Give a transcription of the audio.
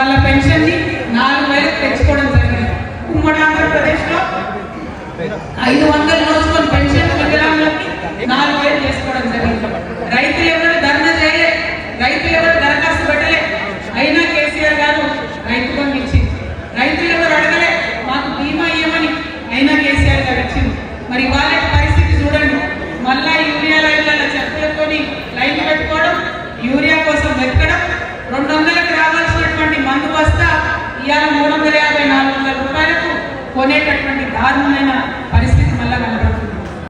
నాలుగు వేలకు తెచ్చుకోవడం జరిగింది. ఉమ్మడి ఆంధ్రప్రదేశ్లో ఐదు వందలు నోచుకొని పెన్షన్ వికలాంగులకి నాలుగు వేలు చేసుకోవడం జరిగింది. రైతులు ఎవరు ధర్నా చేయలే రైతులు ఎవరు దరఖాస్తు పెట్టలే అయినా కేసీఆర్ గారు రైతు బంధు ఇచ్చింది. రైతులు ఎవరు ఇవాళ మూడు వందల యాభై నాలుగు వందల రూపాయలకు కొనేటటువంటి దారుణమైన పరిస్థితి